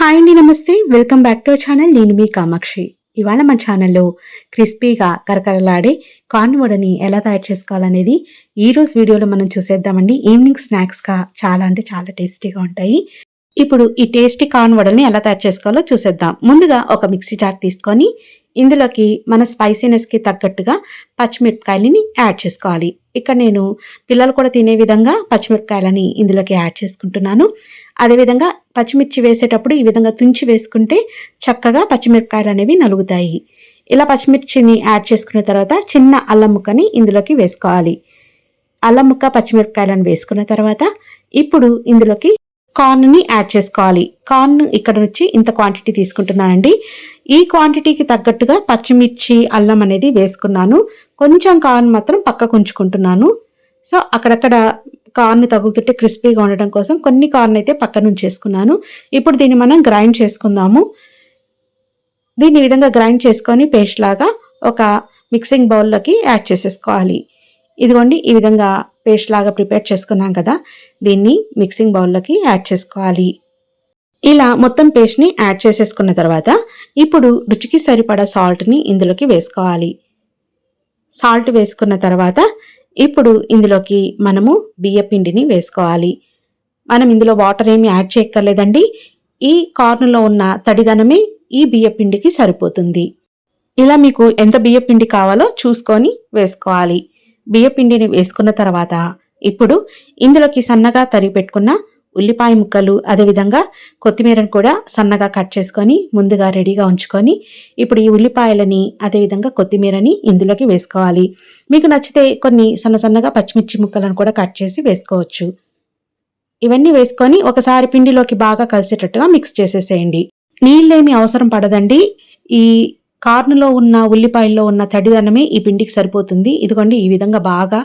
Hi అండి నమస్తే. Welcome back to channel. నేను మీ కామాక్షి. ఇవాళ మా ఛానల్లో క్రిస్పీగా కరకరలాడే కార్న్ వడని ఎలా తయారు చేసుకోవాలనేది ఈరోజు వీడియోలో మనం చూసేద్దామండి. ఈవినింగ్ స్నాక్స్గా చాలా అంటే చాలా టేస్టీగా ఉంటాయి. ఇప్పుడు ఈ టేస్టీ కార్న్ వడల్ని ఎలా తయారు చేసుకోవాలో చూసేద్దాం. ముందుగా ఒక మిక్సీ జార్ తీసుకొని ఇందులోకి మన స్పైసీనెస్కి తగ్గట్టుగా పచ్చిమిరపకాయలని యాడ్ చేసుకోవాలి. ఇక్కడ నేను పిల్లలు కూడా తినే విధంగా పచ్చిమిరపకాయలని ఇందులోకి యాడ్ చేసుకుంటున్నాను. అదేవిధంగా పచ్చిమిర్చి వేసేటప్పుడు ఈ విధంగా తుంచి వేసుకుంటే చక్కగా పచ్చిమిరపకాయలు అనేవి నలుగుతాయి. ఇలా పచ్చిమిర్చిని యాడ్ చేసుకున్న తర్వాత చిన్న అల్లం ముక్కని ఇందులోకి వేసుకోవాలి. అల్లం ముక్క పచ్చిమిరపకాయలను వేసుకున్న తర్వాత ఇప్పుడు ఇందులోకి కార్న్ని యాడ్ చేసుకోవాలి. కార్న్ ఇక్కడ నుంచి ఇంత క్వాంటిటీ తీసుకుంటున్నానండి. ఈ క్వాంటిటీకి తగ్గట్టుగా పచ్చిమిర్చి అల్లం అనేది వేసుకున్నాను. కొంచెం కార్న్ మాత్రం పక్కకు ఉంచుకుంటున్నాను. సో అక్కడక్కడ కార్న్ తగులుతుంటే క్రిస్పీగా ఉండడం కోసం కొన్ని కార్న్ అయితే పక్క నుంచి చేసుకున్నాను ఇప్పుడు దీన్ని మనం గ్రైండ్ చేసుకుందాము. దీన్ని విధంగా గ్రైండ్ చేసుకొని పేస్ట్ లాగా ఒక మిక్సింగ్ బౌల్లోకి యాడ్ చేసేసుకోవాలి. ఇదిగోండి ఈ విధంగా పేస్ట్ లాగా ప్రిపేర్ చేసుకున్నాం కదా దీన్ని మిక్సింగ్ బౌల్లోకి యాడ్ చేసుకోవాలి. ఇలా మొత్తం పేస్ట్ని యాడ్ చేసేసుకున్న తర్వాత ఇప్పుడు రుచికి సరిపడా సాల్ట్ని ఇందులోకి వేసుకోవాలి. సాల్ట్ వేసుకున్న తర్వాత ఇప్పుడు ఇందులోకి మనము బియ్య పిండిని వేసుకోవాలి. మనం ఇందులో వాటర్ ఏమి యాడ్ చేయక్కర్లేదండి. ఈ కార్న్లో ఉన్న తడిదనమే ఈ బియ్య పిండికి సరిపోతుంది. ఇలా మీకు ఎంత బియ్య పిండి కావాలో చూసుకొని వేసుకోవాలి. బియ్యపిండిని వేసుకున్న తర్వాత ఇప్పుడు ఇందులోకి సన్నగా తరిగి పెట్టుకున్న ఉల్లిపాయ ముక్కలు అదేవిధంగా కొత్తిమీరను కూడా సన్నగా కట్ చేసుకొని ముందుగా రెడీగా ఉంచుకొని ఇప్పుడు ఈ ఉల్లిపాయలని అదేవిధంగా కొత్తిమీరని ఇందులోకి వేసుకోవాలి. మీకు నచ్చితే కొన్ని సన్న సన్నగా పచ్చిమిర్చి ముక్కలను కూడా కట్ చేసి వేసుకోవచ్చు. ఇవన్నీ వేసుకొని ఒకసారి పిండిలోకి బాగా కలిసేటట్టుగా మిక్స్ చేసేసేయండి. నీళ్ళేమి అవసరం పడదండి. ఈ కార్న్లో ఉన్న ఉల్లిపాయల్లో ఉన్న తడిదనమే ఈ పిండికి సరిపోతుంది. ఇదిగోండి ఈ విధంగా బాగా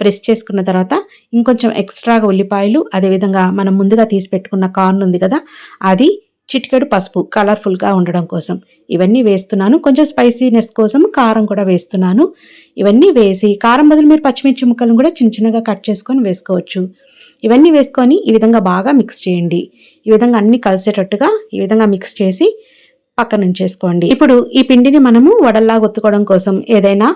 ప్రెస్ చేసుకున్న తర్వాత ఇంకొంచెం ఎక్స్ట్రాగా ఉల్లిపాయలు అదేవిధంగా మనం ముందుగా తీసి పెట్టుకున్న కార్న్ ఉంది కదా అది చిటికెడు పసుపు కలర్ఫుల్గా ఉండడం కోసం. ఇవన్నీ వేస్తున్నాను. కొంచెం స్పైసీనెస్ కోసం కారం కూడా వేస్తున్నాను. ఇవన్నీ వేసి కారం బదులు మీరు పచ్చిమిర్చి ముక్కలను కూడా చిన్న చిన్నగా కట్ చేసుకొని వేసుకోవచ్చు. ఇవన్నీ వేసుకొని ఈ విధంగా బాగా మిక్స్ చేయండి. ఈ విధంగా అన్నీ కలిసేటట్టుగా ఈ విధంగా మిక్స్ చేసి పక్కన ఉంచేసుకోండి. ఇప్పుడు ఈ పిండిని మనము వడల్లా ఒత్తుకోవడం కోసం ఏదైనా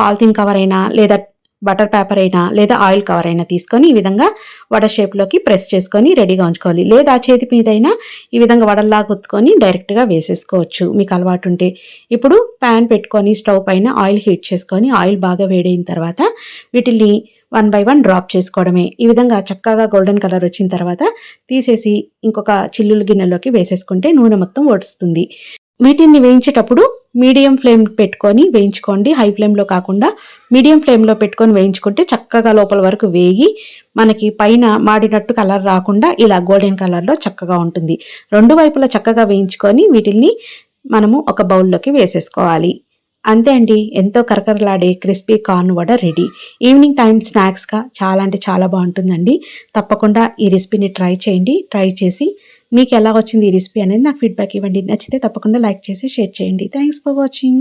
పాలిథిన్ కవర్ అయినా లేదా బటర్ పేపర్ అయినా లేదా ఆయిల్ కవర్ అయినా తీసుకొని ఈ విధంగా వడ షేప్లోకి ప్రెస్ చేసుకొని రెడీగా ఉంచుకోవాలి. లేదా చేతి మీదైనా ఈ విధంగా వడల్లా గుత్తుకొని డైరెక్ట్గా వేసేసుకోవచ్చు. మీకు అలవాటు ఉంటే. ఇప్పుడు ప్యాన్ పెట్టుకొని స్టవ్ పైన ఆయిల్ హీట్ చేసుకొని ఆయిల్ బాగా వేడైన తర్వాత వీటిని వన్ బై వన్ డ్రాప్ చేసుకోవడమే. ఈ విధంగా చక్కగా గోల్డెన్ కలర్ వచ్చిన తర్వాత తీసేసి ఇంకొక చిల్లుల గిన్నెలోకి వేసేసుకుంటే నూనె మొత్తం వడుస్తుంది వీటిని వేయించేటప్పుడు మీడియం ఫ్లేమ్ పెట్టుకొని వేయించుకోండి. హై ఫ్లేమ్లో కాకుండా మీడియం ఫ్లేమ్లో పెట్టుకొని వేయించుకుంటే చక్కగా లోపల వరకు వేగి మనకి పైన మాడినట్టు కలర్ రాకుండా ఇలా గోల్డెన్ కలర్లో చక్కగా ఉంటుంది. రెండు వైపులా చక్కగా వేయించుకొని వీటిల్ని మనము ఒక బౌల్లోకి వేసేసుకోవాలి. అంతే అండి ఎంతో కరకరలాడే crispy corn vada ready. Evening time స్నాక్స్గా చాలా అంటే చాలా బాగుంటుందండి. తప్పకుండా ఈ రెసిపీని ట్రై చేయండి ట్రై చేసి మీకు ఎలా వచ్చింది ఈ రెసిపీ అనేది నాకు ఫీడ్బ్యాక్ ఇవ్వండి. నచ్చితే తప్పకుండా లైక్ చేసి షేర్ చేయండి. Thanks for watching.